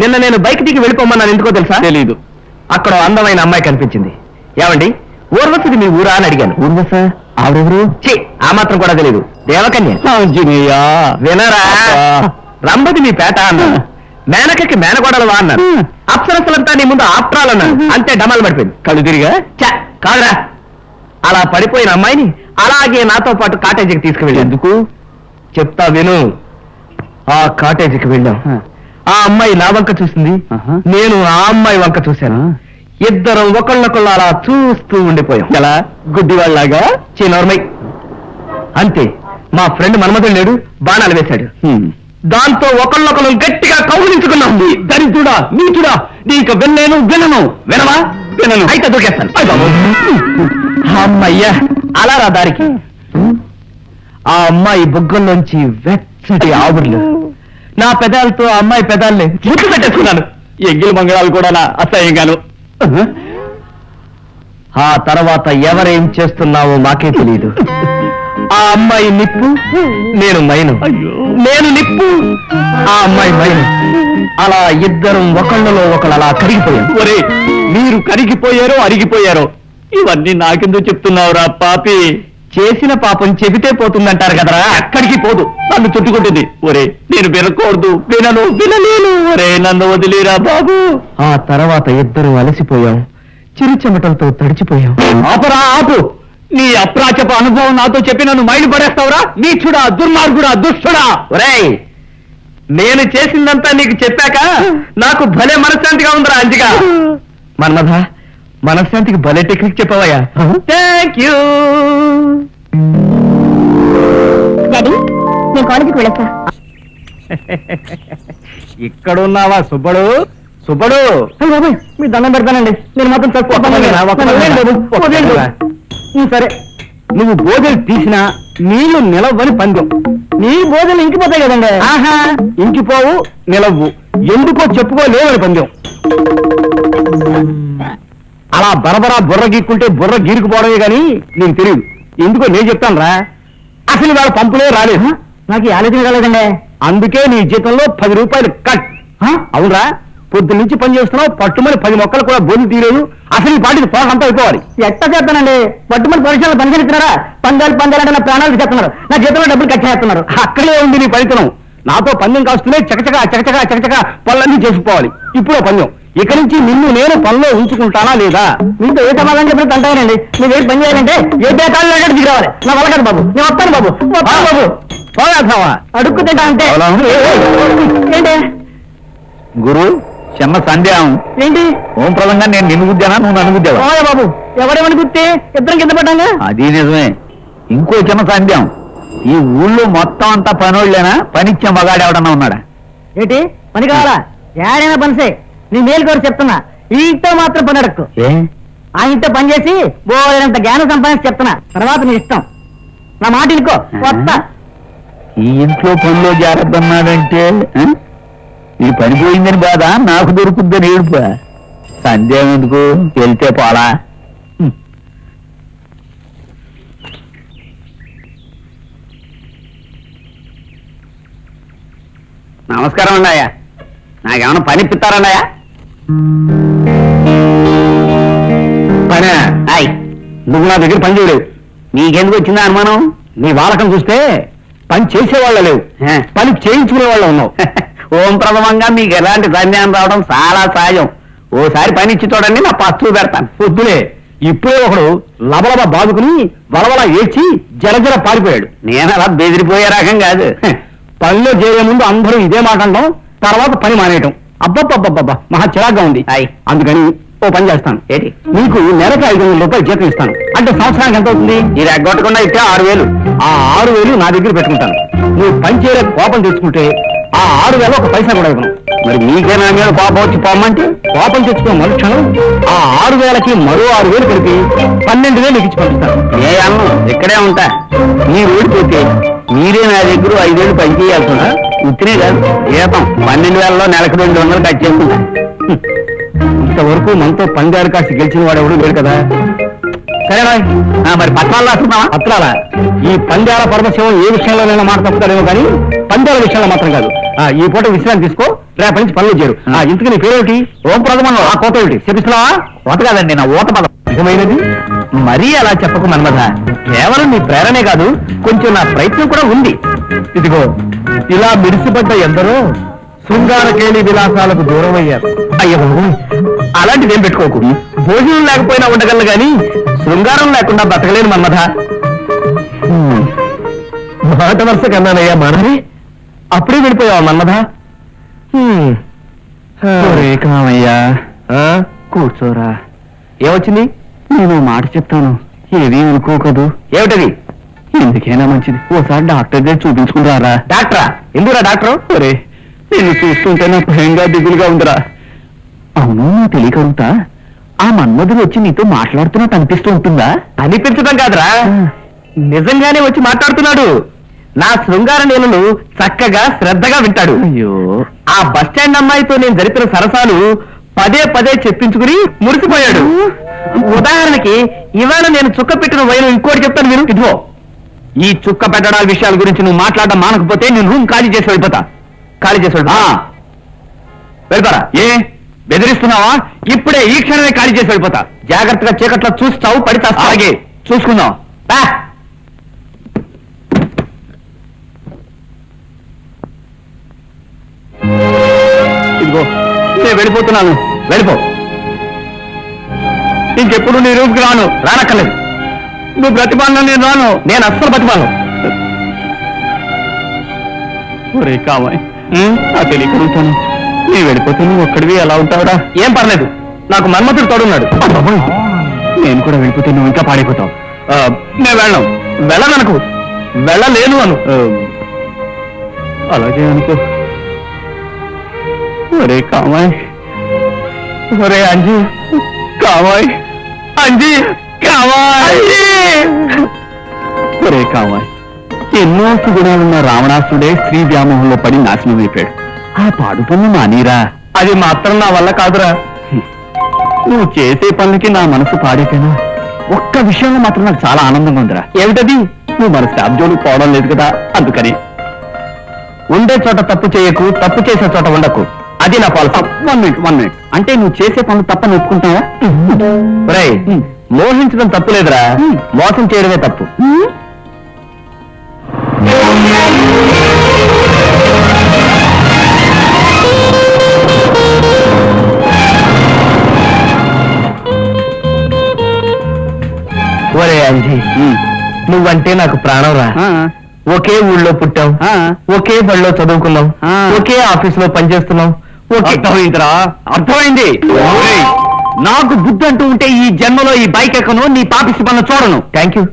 నిన్న నేను బైక్ దిగి వెళ్ళిపోమన్నాను ఎందుకో తెలుసా? తెలీదు. అక్కడ అందమైన అమ్మాయి కనిపించింది. ఏమండి? ఊర్వశిది మీ ఊరా అని అడిగాను. ఊర్వశ? ఆవిడెవరు? ఛీ, ఆ మాత్రం కూడా తెలియదు దేవకన్య. ఆంజనేయ వినరా? రంభది మీ పేట అన్నాను మేనకకి మేనగోడలవా అన్నారు. అప్సరసలంతా నీ ముందు ఆప్ట్రాలన్నారు అంతే డమాలు పడిపోయింది. కళ్ళు తిరిగా? ఛ, కాదురా. అలా పడిపోయిన అమ్మాయిని అలాగే నాతో పాటు కాటేజీకి తీసుకువెళ్ళి ఎందుకు? చెప్తా విను. ఆ కాటేజీకి వెళ్ళాం. ఆ అమ్మాయి నా వంక చూసింది. నేను ఆ అమ్మాయి వంక చూశాను. ఇద్దరం ఒకళ్ళొకళ్ళు అలా చూస్తూ ఉండిపోయాం. ఎలా? గుడ్డివాళ్ళలాగా చిన్నోర్మై. అంతే మా ఫ్రెండ్ మన్మధుడు లేడు బాణాలు వేశాడు. దాంతో ఒకళ్ళొకళ్ళు గట్టిగా కౌగిలించుకున్నాం. దరిద్రుడా నీచుడా నీకు వినలేను వినను. వినవా? వినను. అయితే దూకేస్తాను అమ్మయ్యా అలా రా దారికి. ఆ అమ్మాయి బుగ్గల్లోంచి వెచ్చటి ఆవుర్లు నా పెదాలతో అమ్మాయి పెదాల్ని ముద్దు పెట్టేసుకున్నాను. ఎంగిల్ మంగళాలు కూడా నా అసహ్యంగాను. ఆ తర్వాత ఎవరేం చేస్తున్నావో మాకే తెలియదు ఆ అమ్మాయి నిప్పు నేను మైను. నేను నిప్పు ఆ అమ్మాయి మైను. అలా ఇద్దరం ఒకళ్ళలో ఒకళ్ళు అలా కరిగిపోయాం. ఒరే మీరు కరిగిపోయారో అరిగిపోయారో? ఇవన్నీ నాకెందుకు చెప్తున్నావురా పాపి? చేసిన పాపం చెబితే పోతుందంటారు కదరా? ఎక్కడికి పోదు. నన్ను చుట్టుకుంటుంది. ఒరే నేను వినకూడదు వినను వినలేను. ఒరే నన్ను వదిలేరా బాబు? ఆ తర్వాత ఇద్దరు అలసిపోయాం. చిరు చెమటలతో తడిచిపోయాం. ఆపరా ఆపు. నీ అప్రాచప అనుభవం నాతో చెప్పి నన్ను మైలు పడేస్తావురా? నీచుడా దుర్మార్గుడా దుష్టుడా? ఒరేయ్ నేను చేసిందంతా నీకు చెప్పాక నాకు భలే మనశ్శాంతిగా ఉందిరా అంజిగా. మన్మధ మనశ్శాంతికి భలే టెక్నిక్ చెప్పవయ్యా. థ్యాంక్ యూ డాడీ నేను కాలేజీకి వెళ్ళొచ్చా ఇక్కడున్నావా సుబ్బడు? సుబ్బడు! మీ దండం పెడతానండి. నేను మాత్రం తక్కువ సరే. నువ్వు బోధలు తీసినా నీళ్ళు నిలవని పందెం. నీ బోధలు ఇంకిపోతాయి కదండి. ఆహా ఇంకిపోవు నిలవు. ఎందుకో చెప్పుకోలేవని పందెం. అలా బరబరా బుర్ర గీక్కుంటే బుర్ర గీరుకుపోవడమే గాని నీకు తెలియదు ఎందుకో నేను చెప్తాను రా అసలు వాళ్ళ పంపులే రాలేదు. నాకు ఆలోచన రాలేదండి అందుకే నీ జీతంలో పది రూపాయలు కట్. అవునరా? పొద్దు నుంచి పని చేస్తున్నావు పట్టుమని పది మొక్కలు కూడా బోధి తీరేదు అసలు ఈ పాటికి పోకంతా అయిపోవాలి. ఎట్ట చేస్తానండి? పట్టుమని పరిశ్రమలు పని చేస్తున్నారా పందాలు పందాలంటే నా ప్రాణాలు చేస్తున్నారు నా జీతంలో డబ్బులు కట్ చేస్తున్నారు. అక్కడే ఉంది నీ ఫలితం నాతో పందెం కాస్తూనే చకచక చకచక చకచక పనులన్నీ చేసుకుపోవాలి ఇప్పుడు పందెం. ఇక నుంచి నిన్ను నేను పనిలో ఉంచుకుంటానా లేదా? మీతో ఏ సమాధానం చెప్పినట్టు అంటానండి మీరు ఏ పని చేయాలంటే ఏ బేతాలు అక్కడ దిగి రావాలి నా వల్ల కాదు బాబు. నేను వస్తాను బాబు. వస్తాను బాబు. పోగా అడుక్కు తింటా అంటే ఏంటి? గురు చిన్న సందేహం ఏంటి? ఓం ప్రదంగా నేను నిన్ను గుద్దానా? నువ్వు నన్ను గుద్దావా? బాబు. ఎవడేమని గుర్తి ఇద్దరం కింద పడ్డాగా? అది నిజమే. ఇంకో చిన్న సందేహం ఈ ఊళ్ళో మొత్తం అంతా పనోళ్ళేనా? పనిచ్చే మగాడు ఎవడన్నా ఉన్నాడా? ఏంటి? పని కావాలా ఏడైనా పనిసే. నీ మేలు కోరి చెప్తున్నా. ఈ ఇంట్లో మాత్రం పని అడక్కు. ఆ ఇంట్లో పని చేసి బోలేనంత జ్ఞానం సంపాదించి చెప్తున్నా. తర్వాత నీ ఇష్టం. నా మాట ఇనుకో వస్తా. ఈ ఇంట్లో పనిలో జాగ్రత్త అన్నాడంటే ఆ? ఇది పనిపోయిందని బాధ నాకు దొరుకుద్దని ఏడుపు. సందేహం ఎందుకు? వెళ్తే పోలా. నమస్కారం అండి అయ్యా నాకేమైనా పని ఇప్పిస్తారండి పనే. అయ్ నువ్వు నా దగ్గర పని చేయలేవు. నీకెందుకు వచ్చిందా అనుమానం? నీ వాలకం చూస్తే పని చేసేవాళ్ళ లేవు. పని చేయించుకునే వాళ్ళ ఉన్నావు. ఓం ప్రథమంగా మీకు ఎలాంటి సందేహం రావడం చాలా సహజం ఓసారి పని ఇచ్చి చూడండి నా పస్తు పెడతాను. వద్దులే. ఇప్పుడే ఒకడు లబలబ బాదుకుని వలవల ఏడ్చి జలజల పారిపోయాడు. నేను అలా బెదిరిపోయే రకం కాదు. పనిలో చేరే ముందు అందరూ ఇదే మాట అనడం తర్వాత పని మానేయటం. అబ్బబ్బబ్బబ్బబ్బా మహా చిరాగ్గా ఉంది. అందుకని ఓ పని చేస్తాను. ఏంటి? నీకు నెలకు ఐదు వందల రూపాయలు జీతం ఇస్తాను. అంటే సంవత్సరానికి ఎంత అవుతుంది? ఇది ఎగ్గొట్టకుండా ఇస్తే ఆరు వేలు. ఆ ఆరు వేలు నా దగ్గర పెట్టుకుంటాను. నువ్వు పని చేయలే కోపం తెచ్చుకుంటే ఆ ఆరు వేల ఒక పైసా కూడా ఇవ్వను. మరి మీకే నా మీద కోపం వచ్చి పోమంటే కోపం తెచ్చుకో మరుక్షణం ఆ ఆరు వేలకి మరో ఆరు వేలు కలిపి పన్నెండు వేలు ఇచ్చి పంపిస్తాను. ఏ అన్నం? ఇక్కడే ఉంటా. మీరు ఓడిపోతే మీరే నా దగ్గర ఐదేళ్ళు పని చేయాల్సిన ఉత్తినే కాదు జీతం పన్నెండు వేలలో నెలకు రెండు వందలు కట్ చేసుకుంటా హ్మ్. ఇంతవరకు మనతో పందారు కాసి గెలిచిన వాడు ఎవడు లేడు కదా. సరేనా ఆ, మరి పత్రాలు రాస్తున్నావా పత్రాలా? ఈ పందాల పరమశివం ఏ విషయంలోనైనా మాట తప్పుతాడేమో కానీ పందాల విషయంలో మాత్రం కాదు. ఆ, ఈ పూట విశ్రాంతి తీసుకో రేపటి నుంచి పనులు చేరు. ఆ, ఇంతకు నీ పేరేమిటి? ఓం ప్రథమం ఆ కోత ఏమిటి? చెప్పిస్తున్నావా? ఓత కాదండి నా ఓత పదం. నిజమైనది? మరీ అలా చెప్పకు మన్మథ కేవలం నీ ప్రేరణే కాదు కొంచెం నా ప్రయత్నం కూడా ఉంది. ఇదిగో ఇలా మిడిసిపడ్డ ఎందరో శృంగార కేళి విలాసాలకు దూరం అయ్యారు అయ్యో అలాంటిది ఏం పెట్టుకోకు. భోజనం లేకపోయినా ఉండగలను గాని శృంగారం లేకుండా బతకలేను మన్మథ హ్మ్. మాట వరుస కన్నానయ్యా మనరి అప్పుడే వెళ్ళిపోయావా మన్మథ కామయ్యా. ఆ? కూర్చోరా. ఏమొచ్చింది? నేను మాట చెప్తాను. ఏది అనుకోకదు. ఏమిటది? ఎందుకైనా మంచిది. ఓసారి డాక్టర్ దగ్గర చూపించుకుంటారా? డాక్టరా? ఎందుకురా డాక్టరు? ఒరే నేను చూస్తుంటే నా భయంగా దిగులుగా ఉందిరా. అవును నువ్వు తెలియకరుగుతా ఆ మన్మధుడు వచ్చి నీతో మాట్లాడుతున్నట్టు అనిపిస్తూ ఉంటుందా? అనిపించడం కాదురా. నిజంగానే వచ్చి మాట్లాడుతున్నాడు. నా శృంగార నీళ్ళను చక్కగా శ్రద్ధగా వింటాడు. అయ్యో. ఆ బస్ స్టాండ్ అమ్మాయితో నేను జరిపిన సరసాలు పదే పదే చెప్పించుకుని మురిసిపోయాడు. ఉదాహరణకి ఇవాళ నేను చుక్క పెట్టిన వైను ఇంకోటి చెప్తాను మీరు ఇదిగో. ఈ చుక్క పెట్టడాల విషయాల గురించి నువ్వు మాట్లాడడం మానకపోతే నేను రూమ్ ఖాళీ చేసి వెళ్ళిపోతా. ఖాళీ చేసి వెళ్ళిపో. ఆ! ఏ? బెదిరిస్తున్నావా? ఇప్పుడే ఈ క్షణమే ఖాళీ చేసి వెళ్ళిపోతా. జాగ్రత్తగా చీకట్లో చూస్తావు పడితే అలాగే చూసుకుందాం. పా. ఇదిగో నేను వెళ్ళిపోతున్నాను. వెళ్ళిపో. ఇంకెప్పుడు నీ రూమ్కి రాను. రానక్కర్లేదు. నువ్వు ప్రతిపాదన నేను రాను. నేను అస్సలు ప్రతిపాదన ఒరే కామాయ్ నేను వెళ్ళిపోతే నువ్వు ఒక్కడివి ఎలా ఉంటావురా? ఏం పర్లేదు. నాకు మన్మతుడు తోడున్నాడు. నేను కూడా వెళ్ళిపోతే నువ్వు ఇంకా పాడైపోతావు. ఆ, నేను వెళ్ళను. వెళ్ళననుకు. వెళ్ళలేను అను. ఆ, అలాగే అనుకో. ఒరే కామాయ్ ఒరే అంజీ కావాయ్ అంజీ. ఒరే కామాయ్ ఎన్నో సుగుణాలున్న రావణాసుడే స్త్రీ వ్యామోహంలో పడి నాశనం అయిపోయాడు. ఆ పాడు పనులు మానీరా. అది మాత్రం నా వల్ల కాదురా. నువ్వు చేసే పనులకి నా మనసు పాడైపోయినా ఒక్క విషయంలో మాత్రం నాకు చాలా ఆనందంగా ఉందిరా. ఏమిటది? నువ్వు మన శాబ్జోలు పోవడం లేదు కదా అందుకని. ఉండే చోట తప్పు చేయకు తప్పు చేసే చోట ఉండకు. అది నా policy. One minute one minute. అంటే నువ్వు చేసే పనులు తప్పని ఒప్పుకుంటావా మోహించడం తప్పు లేదురా. మోసం చేయడమే తప్పు. ఒరే అంజీ నువ్వంటే నాకు ప్రాణం రా. ఒకే ఊళ్ళో పుట్టాం ఆ, ఒకే బడిలో చదువుకున్నాం. ఒకే ఆఫీస్లో పనిచేస్తున్నాం అర్థమైందిరా. అర్థమైంది. నాకు బుద్ధి అంటూ ఉంటే ఈ జన్మలో ఈ బైక్ ఎక్కను నీ పాపిసి పనులు చూడను. Thank you